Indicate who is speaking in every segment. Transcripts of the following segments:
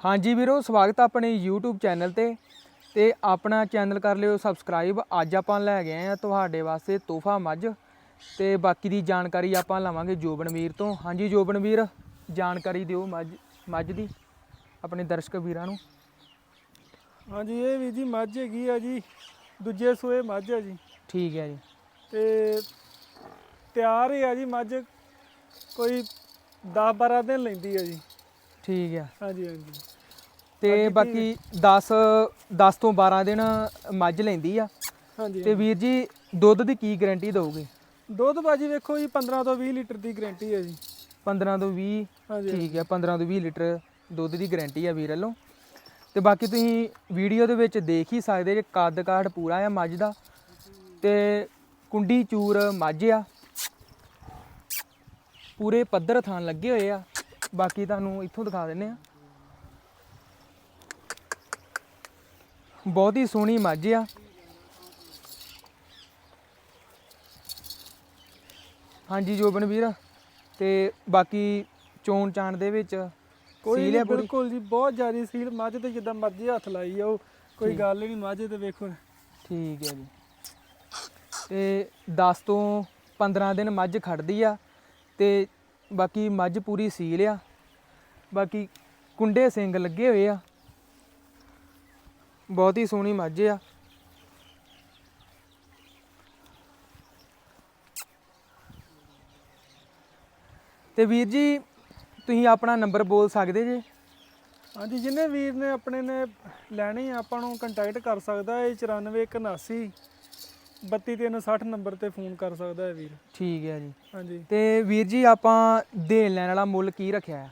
Speaker 1: ਹਾਂਜੀ ਵੀਰੋ ਸਵਾਗਤ ਆਪਣੇ YouTube ਚੈਨਲ ਤੇ। ਤੇ ਆਪਣਾ ਚੈਨਲ ਕਰ ਲਿਓ ਸਬਸਕ੍ਰਾਈਬ। ਅੱਜ ਆਪਾਂ ਲੈ ਗਏ ਆ ਤੁਹਾਡੇ ਵਾਸਤੇ ਤੋਹਫਾ ਮੱਝ। ਤੇ ਬਾਕੀ ਦੀ ਜਾਣਕਾਰੀ ਆਪਾਂ ਲਵਾਂਗੇ ਜੋਬਨਵੀਰ ਤੋਂ। ਹਾਂਜੀ ਜੋਬਨਵੀਰ ਜਾਣਕਾਰੀ ਦਿਓ ਮੱਝ ਮੱਝ ਦੀ ਆਪਣੇ ਦਰਸ਼ਕ ਵੀਰਾਂ ਨੂੰ।
Speaker 2: ਹਾਂਜੀ ਇਹ ਵੀ ਜੀ ਮੱਝ ਹੈਗੀ ਆ ਜੀ। ਦੂਜੇ ਸੂਏ ਮੱਝ ਆ ਜੀ।
Speaker 1: ਠੀਕ ਹੈ ਜੀ।
Speaker 2: ਤੇ ਤਿਆਰ ਹੀ ਆ ਜੀ ਮੱਝ। ਕੋਈ 10 12 ਦਿਨ ਲੈਂਦੀ ਆ ਜੀ।
Speaker 1: ਠੀਕ ਹੈ
Speaker 2: ਹਾਂਜੀ ਹਾਂਜੀ।
Speaker 1: ਤੇ ਬਾਕੀ 10 10 ਤੋਂ 12 ਦਿਨ ਮੱਝ ਲੈਂਦੀ ਆ।
Speaker 2: ਹਾਂਜੀ
Speaker 1: ਤੇ ਵੀਰ ਜੀ ਦੁੱਧ ਦੀ ਕੀ ਗਾਰੰਟੀ ਦਓਗੇ?
Speaker 2: ਦੁੱਧ ਬਾਜੀ ਵੇਖੋ ਜੀ 15 ਤੋਂ 20 ਲੀਟਰ ਦੀ ਗਾਰੰਟੀ ਹੈ ਜੀ।
Speaker 1: 15 ਤੋਂ 20
Speaker 2: ਹਾਂਜੀ
Speaker 1: ਠੀਕ ਹੈ 15 ਤੋਂ 20 ਲੀਟਰ ਦੁੱਧ ਦੀ ਗਾਰੰਟੀ ਆ ਵੀਰ ਵੱਲੋਂ। ਤੇ ਬਾਕੀ ਤੁਸੀਂ ਵੀਡੀਓ ਦੇ ਵਿੱਚ ਦੇਖ ਹੀ ਸਕਦੇ ਜੇ ਕੱਦ ਕਾਠ ਪੂਰਾ ਆ ਮੱਝ ਦਾ। ਤੇ ਕੁੰਡੀ ਚੂਰ ਮੱਝ ਆ। ਪੂਰੇ ਪੱਧਰ ਥਾਂ ਲੱਗੇ ਹੋਏ ਆ। ਬਾਕੀ ਤੁਹਾਨੂੰ ਇੱਥੋਂ ਦਿਖਾ ਦਿੰਨੇ ਆ ਬਹੁਤ ਹੀ ਸੋਹਣੀ ਮੱਝ ਆ। ਹਾਂਜੀ ਜੋਬਨ ਵੀਰ ਤੇ ਬਾਕੀ ਚੋਣ ਚਾਣ ਦੇ ਵਿੱਚ
Speaker 2: ਕੋਈ
Speaker 1: ਸੀਲ
Speaker 2: ਨਹੀਂ
Speaker 1: ਪੂਰੀ?
Speaker 2: ਬਿਲਕੁਲ ਜੀ ਬਹੁਤ ਜ਼ਿਆਦਾ ਸੀਲ। ਮੱਝ ਤੇ ਜਿੱਦਾਂ ਮਰਜ਼ੀ ਹੱਥ ਲਾਈ ਜਾਓ ਕੋਈ ਗੱਲ ਨਹੀਂ ਮੱਝ ਤੇ ਵੇਖੋ।
Speaker 1: ਠੀਕ ਹੈ ਜੀ। ਤੇ 10 ਤੋਂ 15 ਦਿਨ ਮੱਝ ਖੜਦੀ ਆ ਤੇ ਬਾਕੀ ਮੱਝ ਪੂਰੀ ਸੀਲ ਆ। ਬਾਕੀ ਕੁੰਡੇ ਸਿੰਘ ਲੱਗੇ ਹੋਏ ਆ। ਬਹੁਤ ਹੀ ਸੋਹਣੀ ਮੱਝ ਆ। ਤੇ ਵੀਰ ਜੀ, ਤੁਸੀਂ ਆਪਣਾ ਨੰਬਰ ਬੋਲ ਸਕਦੇ ਜੇ?
Speaker 2: ਹਾਂਜੀ ਜਿਹਨੇ ਵੀਰ ਨੇ ਆਪਣੇ ਨੇ ਲੈਣੀ ਆਪਾਂ ਨੂੰ ਕੰਟੈਕਟ ਕਰ ਸਕਦਾ ਹੈ 9481 32360 ਨੰਬਰ ਤੇ ਫੋਨ ਕਰ ਸਕਦਾ ਹੈ ਵੀਰ।
Speaker 1: ਠੀਕ ਹੈ ਜੀ।
Speaker 2: ਹਾਂਜੀ।
Speaker 1: ਤੇ ਵੀਰ ਜੀ ਆਪਾਂ ਦੇਣ ਲੈਣ ਵਾਲਾ ਮੁੱਲ ਕੀ ਰੱਖਿਆ ਹੈ?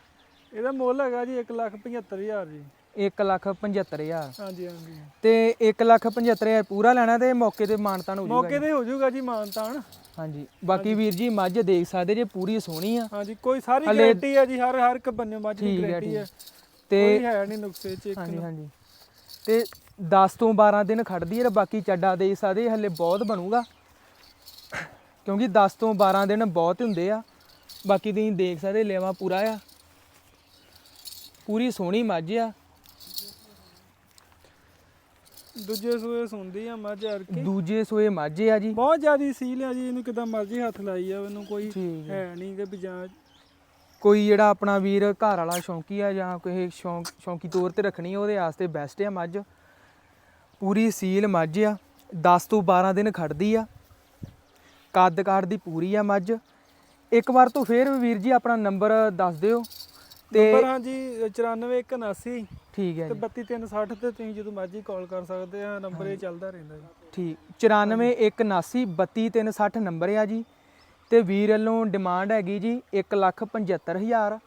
Speaker 2: ਇਹਦਾ ਮੁੱਲ ਹੈਗਾ ਜੀ 175000 ਜੀ।
Speaker 1: 175000
Speaker 2: ਹਾਂਜੀ ਹਾਂਜੀ।
Speaker 1: ਤੇ 175000 ਪੂਰਾ ਲੈਣਾ ਤੇ ਮੌਕੇ ਤੇ ਮਾਨਤਾਨ ਹੋ
Speaker 2: ਮੌਕੇ
Speaker 1: ਜਾਊਗਾ
Speaker 2: ਤੇ ਹੋ ਜਾਊਗਾ ਜੀ ਮਾਨਤਾਨ।
Speaker 1: ਹਾਂਜੀ। ਬਾਕੀ ਵੀਰ ਜੀ ਮੱਝ ਦੇਖ ਸਕਦੇ ਜੇ ਪੂਰੀ ਸੋਹਣੀ ਆ।
Speaker 2: ਹਾਂਜੀ ਕੋਈ ਸਾਰੀ ਗਾਰੰਟੀ ਹੈ ਜੀ ਹਰ ਹਰ ਇੱਕ ਬੰਨੇ ਮੱਝ ਦੀ ਗਾਰੰਟੀ ਹੈ
Speaker 1: ਤੇ
Speaker 2: ਕੋਈ ਹੈ ਨਹੀਂ ਨੁਕਸੇ ਚ ਇੱਕ
Speaker 1: ਹਾਂਜੀ ਹਾਂਜੀ। ਤੇ 10 ਤੋਂ 12 ਦਿਨ ਖੜਦੀ ਹੈ ਬਾਕੀ ਚੱਡਾ ਦੇ ਸਕਦੇ ਹਲੇ ਬਹੁਤ ਬਣੂਗਾ। ਕਿਉਂਕਿ 10 ਤੋਂ 12 ਦਿਨ ਬਹੁਤ ਹੁੰਦੇ ਆ। ਬਾਕੀ ਤੁਸੀਂ ਦੇਖ ਸਕਦੇ ਲੇਵਾ ਪੂਰਾ ਆ। ਪੂਰੀ ਸੋਹਣੀ ਮੱਝ ਆ।
Speaker 2: ਦੂਜੇ ਸੂਏ ਸੁਣਦੀ ਆ ਮੱਝ ਹਰ ਕੇ।
Speaker 1: ਦੂਜੇ ਸੋਏ ਮੱਝ ਆ ਜੀ।
Speaker 2: ਬਹੁਤ ਜ਼ਿਆਦੀ ਸੀਲ ਆ ਜੀ ਇਹਨੂੰ ਕਿਦਾਂ ਮਰਜ਼ੀ ਹੱਥ ਲਾਈ ਆ ਇਹਨੂੰ ਕੋਈ
Speaker 1: ਹੈ
Speaker 2: ਨਹੀਂ ਕਿ ਵੀ ਜਾਂ
Speaker 1: ਕੋਈ ਜਿਹੜਾ ਆਪਣਾ ਵੀਰ ਘਰ ਵਾਲਾ ਸ਼ੌਂਕੀ ਆ ਜਾਂ ਕੋਈ ਸ਼ੌਂਕ ਸ਼ੌਂਕੀ ਤੌਰ ਤੇ ਰੱਖਣੀ ਉਹਦੇ ਵਾਸਤੇ ਬੈਸਟ ਆ ਮੱਝ। ਪੂਰੀ ਸੀਲ ਮੱਝ ਆ 10 ਤੋਂ 12 ਦਿਨ ਖੜਦੀ ਆ। ਕੱਦ ਕਾਠ ਦੀ ਪੂਰੀ ਆ ਮੱਝ। ਇੱਕ ਵਾਰ ਤੋਂ ਫੇਰ ਵੀਰ ਜੀ ਆਪਣਾ ਨੰਬਰ ਦੱਸ ਦਿਓ। ਤੇ
Speaker 2: ਨੰਬਰ ਹਾਂਜੀ 9481
Speaker 1: ਠੀਕ ਹੈ
Speaker 2: ਤੇ
Speaker 1: ਜੀ।
Speaker 2: 32360 ਤੇ ਤੁਸੀਂ ਜਦੋਂ ਮਰਜ਼ੀ ਕਾਲ ਕਰ ਸਕਦੇ ਆ ਨੰਬਰ ਇਹ ਚੱਲਦਾ ਰਹਿੰਦਾ ਜੀ।
Speaker 1: ਠੀਕ 9417 32360 ਨੰਬਰ ਆ ਜੀ। ਤੇ ਵੀਰ ਵੱਲੋਂ ਡਿਮਾਂਡ ਹੈਗੀ ਜੀ 175000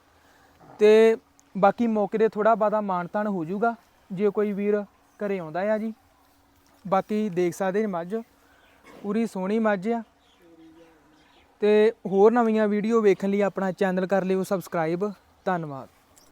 Speaker 1: ਤੇ ਬਾਕੀ ਮੌਕੇ ਤੇ ਥੋੜਾ ਬਾਦਾ ਮਾਨਤਾਨ ਹੋ ਜਾਊਗਾ, ਜੇ ਕੋਈ ਵੀਰ ਘਰੇ ਆਉਂਦਾ ਆ ਜੀ। ਬਾਕੀ ਦੇਖ ਸਕਦੇ ਜੀ ਮੱਝ, ਪੂਰੀ ਸੋਹਣੀ ਮੱਝ ਆ। ਤੇ ਹੋਰ ਨਵੀਆਂ ਵੀਡੀਓ ਵੇਖਣ ਲਈ ਆਪਣਾ ਚੈਨਲ ਕਰ ਲਿਓ, ਸਬਸਕ੍ਰਾਈਬ। ਧੰਨਵਾਦ।